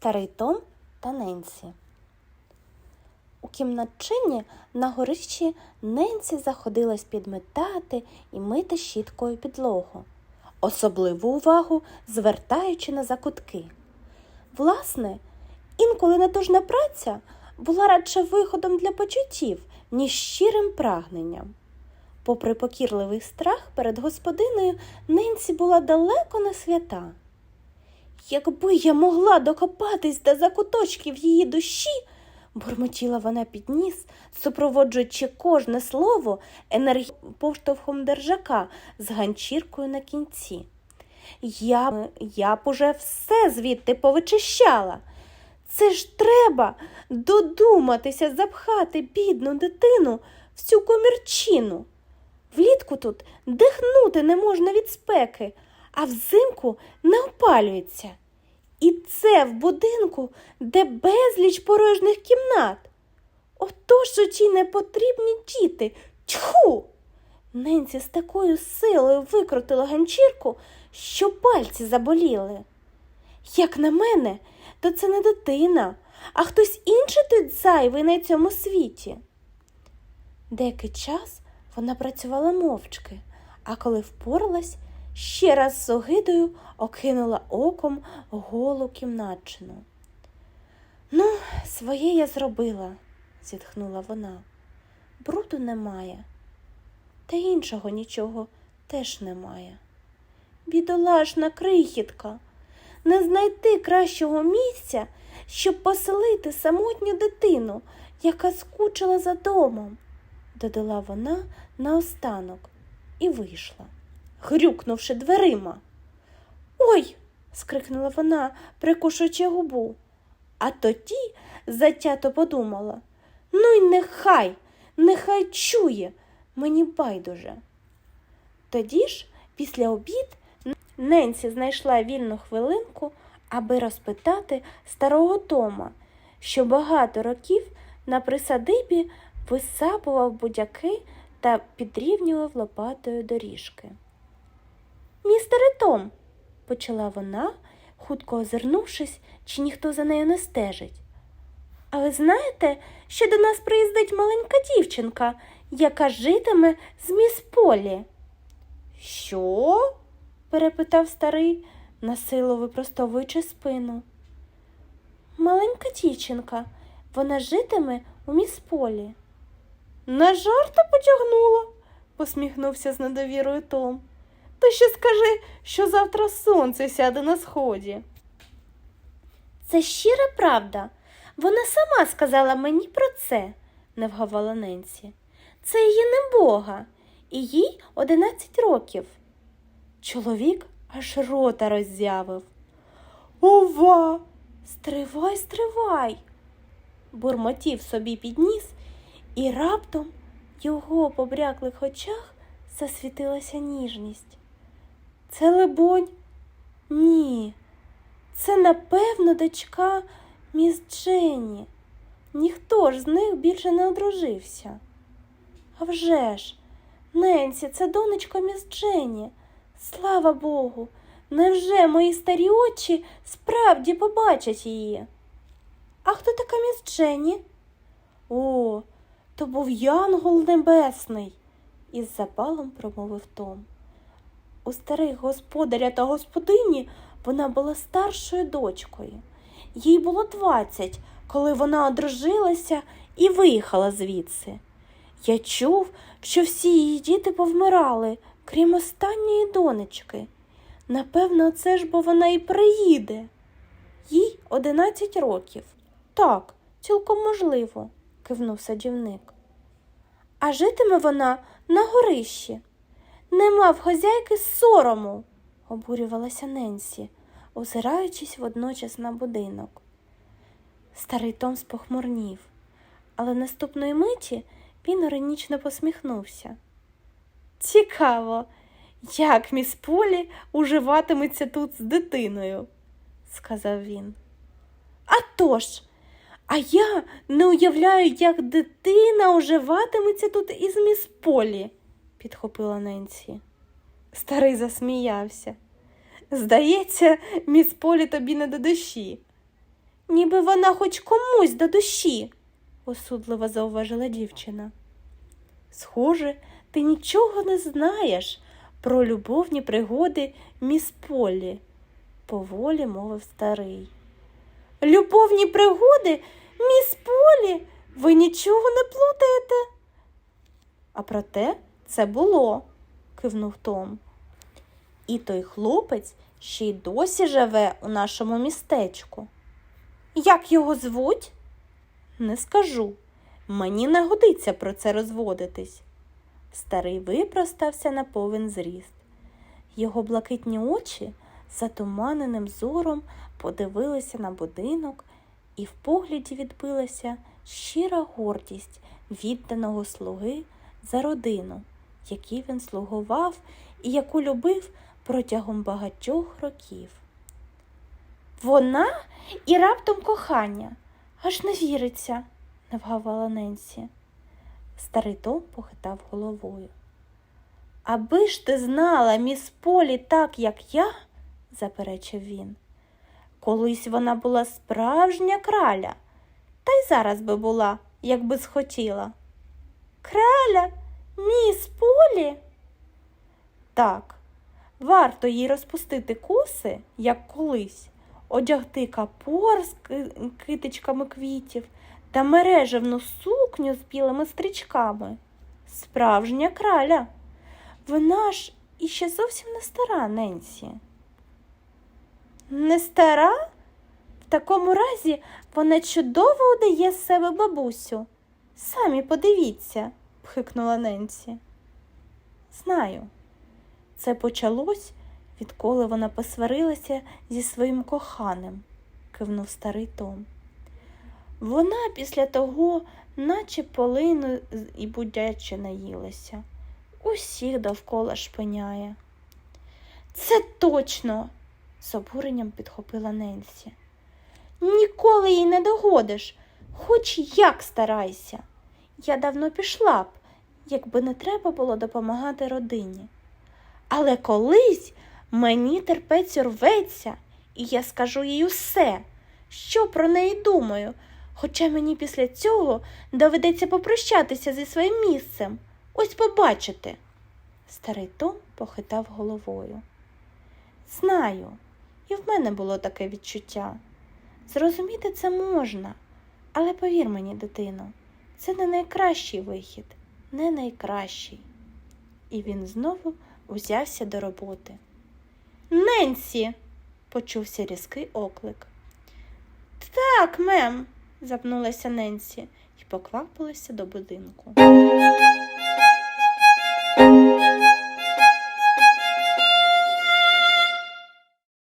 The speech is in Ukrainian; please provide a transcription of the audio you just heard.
Старий Том та Ненсі. У кімнатчині на горищі Ненсі заходилась підметати і мити щіткою підлогу, особливу увагу звертаючи на закутки. Власне, інколи натужна праця була радше виходом для почуттів, ніж щирим прагненням. Попри покірливий страх перед господиною, Ненсі була далеко не свята. Якби я могла докопатись до закуточків її душі, бурмотіла вона під ніс, супроводжуючи кожне слово енергійним поштовхом держака з ганчіркою на кінці. Я, я б уже все звідти повичищала. Це ж треба додуматися запхати бідну дитину в цю комірчину. Влітку тут дихнути не можна від спеки, а взимку не опалюється. І це в будинку, де безліч порожніх кімнат. Отож у ті непотрібні діти. Тьху! Ненці з такою силою викрутила ганчірку, що пальці заболіли. Як на мене, то це не дитина, а хтось інший тут зайвий на цьому світі. Деякий час вона працювала мовчки, а коли впоралась, ще раз з огидою окинула оком голу кімнатчину. Ну, своє я зробила, зітхнула вона. Бруду немає, та іншого нічого теж немає. Бідолашна крихітка, не знайти кращого місця, щоб поселити самотню дитину, яка скучила за домом, додала вона наостанок і вийшла, грюкнувши дверима. Ой. скрикнула вона, прикушуючи губу. А тоді затято подумала ну й нехай, нехай чує, мені байдуже. Тоді ж, після обід, Ненсі знайшла вільну хвилинку, аби розпитати старого Тома, що багато років на присадибі висапував будяки та підрівнював лопатою доріжки. Містере Том, почала вона, хутко озирнувшись, чи ніхто за нею не стежить. А ви знаєте, що до нас приїздить маленька дівчинка, яка житиме з міс Полі? Що? перепитав старий, насилу випростовуючи спину. Маленька дівчинка, вона житиме у міс Полі. На жарта потягнула, посміхнувся з недовірою Том. Ти ще скажи, що завтра сонце сяде на сході. Це щира правда. Вона сама сказала мені про це, не вгавала Ненсі. Це її небога, і їй одинадцять років. Чоловік аж рота роззявив. Ова, стривай, стривай, бурмотів собі підніс, і раптом в його побряклих очах засвітилася ніжність. Це, либонь, ні, це, напевно, дочка міс Дженні. Ніхто ж з них більше не одружився. А вже ж, Ненсі, це донечка міс Дженні. Слава Богу, невже мої старі очі справді побачать її? А хто така міс Дженні? О, то був Янгол Небесний, із запалом промовив Том. У старих господаря та господині вона була старшою дочкою. Їй було двадцять, коли вона одружилася і виїхала звідси. Я чув, що всі її діти повмирали, крім останньої донечки. Напевно, це ж бо вона і приїде. Їй одинадцять років. Так, цілком можливо, кивнув садівник. А житиме вона на горищі. Нема в хазяйки сорому, обурювалася Ненсі, озираючись водночас на будинок. Старий Том спохмурнів, але наступної миті він іронічно посміхнувся. Цікаво, як міс Полі уживатиметься тут з дитиною, сказав він. «А тож, а я не уявляю, як дитина уживатиметься тут із міс Полі, підхопила Ненсі. Старий засміявся. Здається, міс Полі тобі не до душі. ніби вона хоч комусь до душі, осудливо зауважила дівчина. Схоже, ти нічого не знаєш про любовні пригоди міс Полі, поволі мовив старий. Любовні пригоди, міс Полі, ви нічого не плутаєте. А проте це було, кивнув Том. І той хлопець ще й досі живе у нашому містечку. Як його звуть? Не скажу. Мені не годиться про це розводитись. Старий випростався на повен зріст. Його блакитні очі затуманеним зором подивилися на будинок, і в погляді відбилася щира гордість відданого слуги за родину, якій він слугував і яку любив протягом багатьох років. Вона і раптом кохання, аж не віриться, не вгавала Ненсі. Старий Том похитав головою. Аби ж ти знала міс Полі так, як я, заперечив він. Колись вона була справжня краля, та й зараз би була, якби схотіла. Краля, міс Полі? Так, варто їй розпустити коси, як колись, одягти капор з китичками квітів та мережевну сукню з білими стрічками. Справжня краля. Вона ж іще зовсім не стара, Ненсі. Не стара? В такому разі вона чудово удає себе бабусю. Самі подивіться, пхикнула Ненсі. Знаю. Це почалось, відколи вона посварилася зі своїм коханим, кивнув старий Том. Вона після того, наче полину і будяче наїлася, усіх довкола шпиняє. Це точно, з обуренням підхопила Ненсі. Ніколи їй не догодиш, хоч як старайся. Я давно пішла б, якби не треба було допомагати родині. Але колись мені терпець рветься, і я скажу їй усе, що про неї думаю, хоча мені після цього доведеться попрощатися зі своїм місцем. Ось побачите. Старий Том похитав головою. Знаю, і в мене було таке відчуття. Зрозуміти це можна, але повір мені, дитино, це не найкращий вихід, не найкращий. І він знову узявся до роботи. Ненсі, почувся різкий оклик. Так, мем, запнулася Ненсі і поквапилася до будинку.